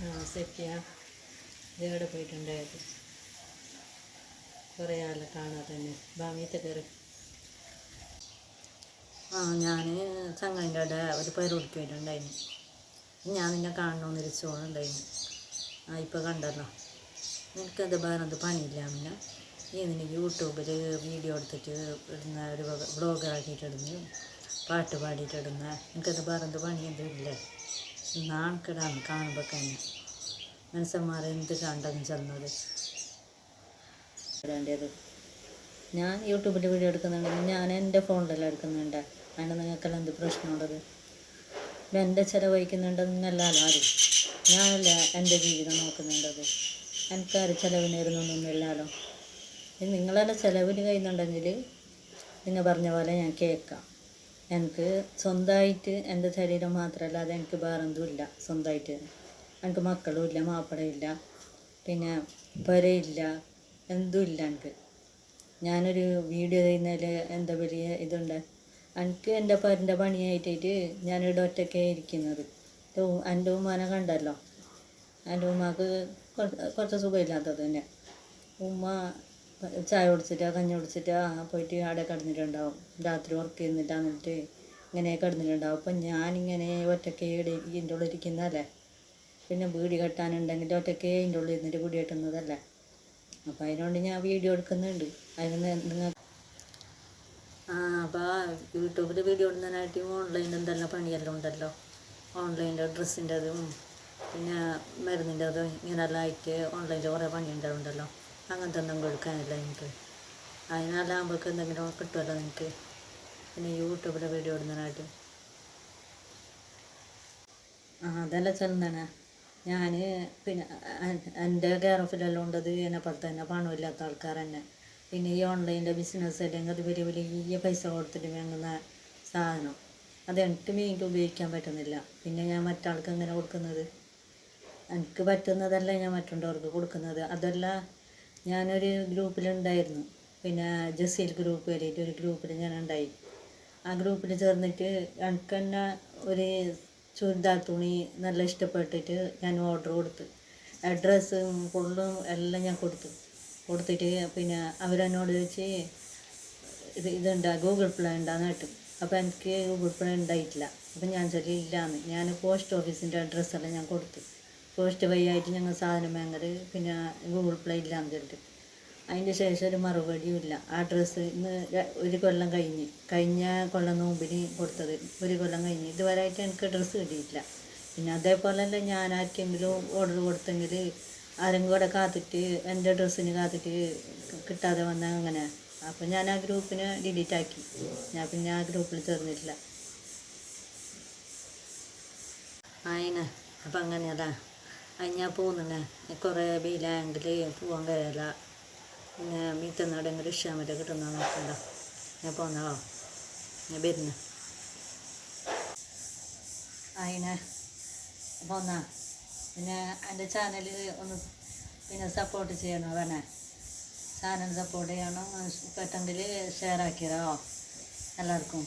ആ സെറ്റിയ ഇതെവിടെ പോയിട്ടുണ്ടായത് കുറേ ആളെ കാണാതെ തന്നെ. ഭാമിയത്തെ കയറി. ആ ഞാൻ ചങ്ങാന്റെ അവിടെ ഒരു പരിപാടിക്ക് പോയിട്ടുണ്ടായിരുന്നു. ഞാൻ നിന്നെ കാണണമെന്ന് ഇരിച്ചോളുണ്ടായിരുന്നു ആ ഇപ്പോൾ കണ്ടല്ലോ. നിനക്കത് വേറെ എന്ത് പണിയില്ല പിന്നെ നീ നിനക്ക് യൂട്യൂബിൽ വീഡിയോ എടുത്തിട്ട് ഇടുന്ന ഒരു വ്ളോഗറാക്കിയിട്ട് ആക്കിയിട്ടിടുന്നു പാട്ട് പാടിയിട്ടിടുന്ന നിനക്കത് വേറെ എന്ത് പണിയൊന്നും ഇല്ലേ നാണക്കെടാന്ന് കാണുമ്പോൾ തന്നെ മനുഷ്യന്മാർ എന്ത് കണ്ടെന്ന് ചെന്നത് ഇടേണ്ടത് ഞാൻ യൂട്യൂബിൽ വീഡിയോ എടുക്കുന്നുണ്ടെങ്കിൽ ഞാൻ എന്റെ ഫോണിലെല്ലാം എടുക്കുന്നുണ്ട്. അതിന് നിങ്ങൾക്കെല്ലാം എന്ത് പ്രശ്നമുള്ളത്? ഇത് എന്റെ ചിലവഴിക്കുന്നുണ്ടെന്നല്ലാലോ ആരും. ഞാനല്ല എന്റെ ജീവിതം നോക്കുന്നുണ്ടത്? എനിക്കാരും ചിലവിനേരുന്നൊന്നുമില്ലല്ലോ നിങ്ങളെല്ലാം ചിലവിന് കഴിയുന്നുണ്ടെങ്കിൽ നിങ്ങൾ പറഞ്ഞ പോലെ ഞാൻ കേൾക്കാം എനിക്ക് സ്വന്തമായിട്ട് എന്റെ ശരീരം മാത്രമല്ലാതെ എനിക്ക് വേറെ എന്തുമില്ല സ്വന്തമായിട്ട് എനിക്ക് മക്കളും ഇല്ല മാപ്പിളയും ഇല്ല പിന്നെ പുരയില്ല എന്തും ഇല്ല എനിക്ക്. ഞാനൊരു വീഡിയോ ചെയ്യുന്നതിൽ എന്താ വലിയ ഇതുണ്ട്. എനിക്ക് എന്റെ പരന്റെ പണിയായിട്ടായിട്ട് ഞാനിവിടെ ഒറ്റയ്ക്കേ ഇരിക്കുന്നത്. എന്റെ ഉമ്മാനെ കണ്ടല്ലോ. എന്റെ ഉമ്മാക്ക് കുറച്ച് സുഖമില്ലാത്തത് തന്നെ. ഉമ്മ ചായ കുടിച്ചിട്ടാ കഞ്ഞി കുടിച്ചിട്ടാ പോയിട്ട് അവിടെ കിടന്നിട്ടുണ്ടാവും. രാത്രി വർക്ക് ചെയ്യുന്നിട്ട് എന്നിട്ട് ഇങ്ങനെ കിടന്നിട്ടുണ്ടാവും. അപ്പം ഞാനിങ്ങനെ ഒറ്റയ്ക്ക് ഇവിടെ ഇതിന്റെ ഉള്ളിൽ ഇരിക്കുന്നതല്ലേ? പിന്നെ വീടി കെട്ടാനുണ്ടെങ്കിൽ ഒറ്റയ്ക്ക് ഇതിന്റെ ഉള്ളിൽ ഇരുന്നിട്ട് വീടി കെട്ടുന്നതല്ലേ? അപ്പം അതിനോണ്ട് ഞാൻ വീഡിയോ എടുക്കുന്നുണ്ട്. അതിന് നിങ്ങൾ ആ അപ്പോൾ യൂട്യൂബിൽ വീഡിയോ ഇടുന്നതിനായിട്ട് ഓൺലൈനിൽ എന്തെല്ലാം പണിയെല്ലാം ഉണ്ടല്ലോ? ഓൺലൈനിന്റെ ഡ്രസ്സിന്റെതും പിന്നെ മരുന്നിന്റെതും ഇങ്ങനെയെല്ലാം ആയിട്ട് ഓൺലൈനിൽ കുറേ പണിയുണ്ടാവുണ്ടല്ലോ അങ്ങനത്തെ ഒന്നും കൊടുക്കാനില്ല എനിക്ക്. അതിനാലാകുമ്പോൾ എന്തെങ്കിലും കിട്ടുമല്ലോ നിങ്ങൾക്ക് പിന്നെ യൂട്യൂബിലെ വീഡിയോ ഇടുന്നതിനായിട്ട്. ആ അതല്ല ചെന്നണേ. ഞാൻ പിന്നെ എന്റെ കെയർ ഓഫിലെല്ലാം ഉണ്ടത് എന്നെ പോലെ തന്നെ പണമില്ലാത്ത ആൾക്കാർ തന്നെ. പിന്നെ ഈ ഓൺലൈനിന്റെ ബിസിനസ് അല്ലെങ്കിൽ അത് വലിയ വലിയ പൈസ കൊടുത്തിട്ട് വാങ്ങുന്ന സാധനം. അത് എനിക്ക് വീണ്ടും ഉപയോഗിക്കാൻ പറ്റുന്നില്ല. പിന്നെ ഞാൻ മറ്റാൾക്ക് എങ്ങനെ കൊടുക്കുന്നത്? എനിക്ക് പറ്റുന്നതല്ല ഞാൻ മറ്റുള്ളവർക്ക് കൊടുക്കുന്നത്. അതല്ല ഞാനൊരു ഗ്രൂപ്പിലുണ്ടായിരുന്നു. പിന്നെ ജസീൽ ഗ്രൂപ്പ് വരെയിട്ട് ഒരു ഗ്രൂപ്പിൽ ഞാൻ ഉണ്ടായി ആ ഗ്രൂപ്പിൽ ചേർന്നിട്ട് എനിക്ക് തന്നെ ഒരു ചുരിദാർ തുണി നല്ല ഇഷ്ടപ്പെട്ടിട്ട് ഞാൻ ഓർഡർ കൊടുത്തു. അഡ്രസ്സും കൊള്ളും എല്ലാം ഞാൻ കൊടുത്തു. കൊടുത്തിട്ട് പിന്നെ അവരെന്നോട് ചോദിച്ച് ഇത് ഇതുണ്ടാ ഗൂഗിൾ പ്ലേ ഉണ്ടാന്ന് കേട്ടു. അപ്പോൾ എനിക്ക് ഗൂഗിൾ പ്ലേ ഉണ്ടായിട്ടില്ല അപ്പം ഞാൻ ചൊല്ലി ഇല്ലാന്ന്. ഞാൻ പോസ്റ്റ് ഓഫീസിന്റെ അഡ്രസ്സെല്ലാം ഞാൻ കൊടുത്തു. പോസ്റ്റ് വഴി ആയിട്ട് ഞങ്ങൾ സാധനം വാങ്ങൽ പിന്നെ ഗൂഗിൾ പ്ലേ ഇല്ലാന്ന് ചൊല്ലിട്ട് അതിന്റെ ശേഷം ഒരു മറുപടിയും ഇല്ല. ആ ഡ്രസ്സ് ഇന്ന് ഒരു കൊല്ലം കഴിഞ്ഞ്. കഴിഞ്ഞ കൊല്ലം നോമ്പിന് കൊടുത്തത് ഒരു കൊല്ലം കഴിഞ്ഞ്. ഇതുവരെയായിട്ട് എനിക്ക് ഡ്രസ്സ് കിട്ടിയിട്ടില്ല. പിന്നെ അതേപോലെ തന്നെ ഞാൻ ആർക്കെങ്കിലും ഓർഡർ കൊടുത്തെങ്കിൽ ആരെങ്കിലും കൂടെ കാത്തിട്ട് എന്റെ ഡ്രസ്സിന് കാത്തിട്ട് കിട്ടാതെ വന്നാൽ അങ്ങനെ. അപ്പം ഞാൻ ആ ഗ്രൂപ്പിനെ ഡിലീറ്റ് ആക്കി. ഞാൻ പിന്നെ ആ ഗ്രൂപ്പിൽ ചേർന്നിട്ടില്ല. അതിന് അപ്പം അങ്ങനെയതാ ഞാൻ പോകുന്നുണ്ട്. കുറേ ബീലായെങ്കിൽ പോകാൻ കഴിയില്ല പിന്നെ മീത്തന്നോടെങ്കിലും ഇഷ്ടാമറ്റ കിട്ടുന്ന നോക്കണ്ട ഞാൻ പോന്നോ? ഞാൻ വരുന്നു. അതിനെ പോന്ന? പിന്നെ എന്റെ ചാനൽ ഒന്ന് പിന്നെ സപ്പോർട്ട് ചെയ്യണോ വേണേ ചാനൽ സപ്പോർട്ട് ചെയ്യണം? പറ്റെങ്കിൽ ഷെയർ ആക്കിയോ എല്ലാവർക്കും.